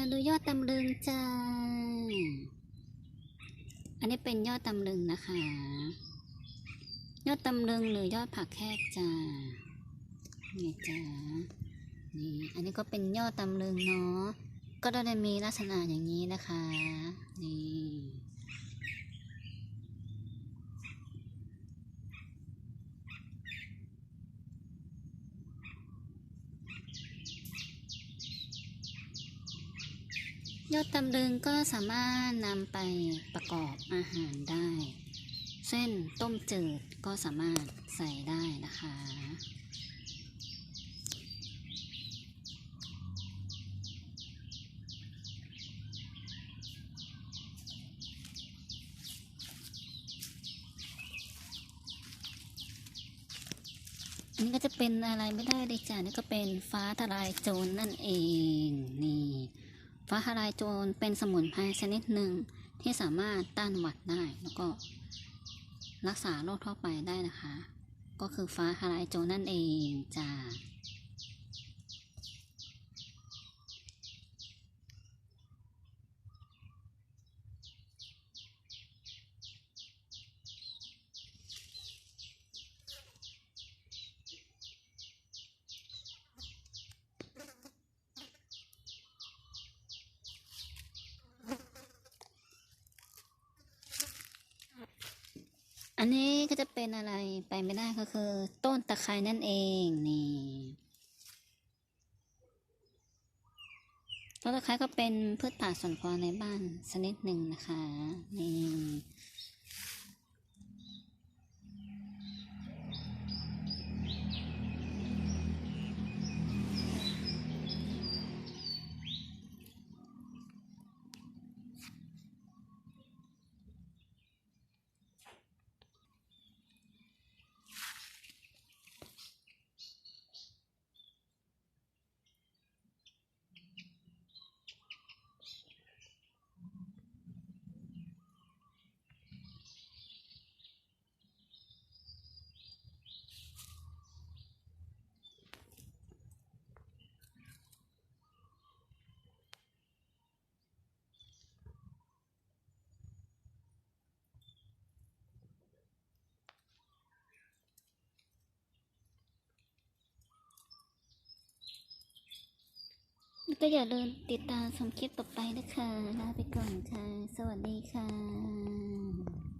ะดูยอดตำลึงจ้า อันนี้เป็นยอดตำลึงนะคะ ยอดตำลึงหรือยอดผักแคบจ้านี่จ้านี่อันนี้ก็เป็นยอดตำลึงเนาะ ก็จะมีลักษณะอย่างนี้นะคะ นี่ ยอดตำลึงก็สามารถนำไปประกอบอาหารได้ เส้นต้มจืดก็สามารถใส่ได้นะคะ อันนี้ก็จะเป็นอะไรไม่ได้เลยจ้ะนี่ก็เป็นฟ้าทลายโจรนั่นเองนี่ ฟ้าทลายโจรเป็นสมุนไพรชนิดหนึ่งที่สามารถต้านหวัดได้ แล้วก็รักษาโรคทั่วไปได้นะคะ ก็คือฟ้าทลายโจรนั่นเองจ้า อันนี้ก็จะเป็นอะไรไปไม่ได้ก็คือ ต้นตะไคร้นั่นเองนี่ต้นตะไคร้ก็เป็นพืชป่าสวนครัวในบ้านชนิดหนึ่งนะคะนี่ ก็อย่าลืมติดตามชมคลิปต่อไปนะคะลาไปก่อนค่ะ สวัสดีค่ะ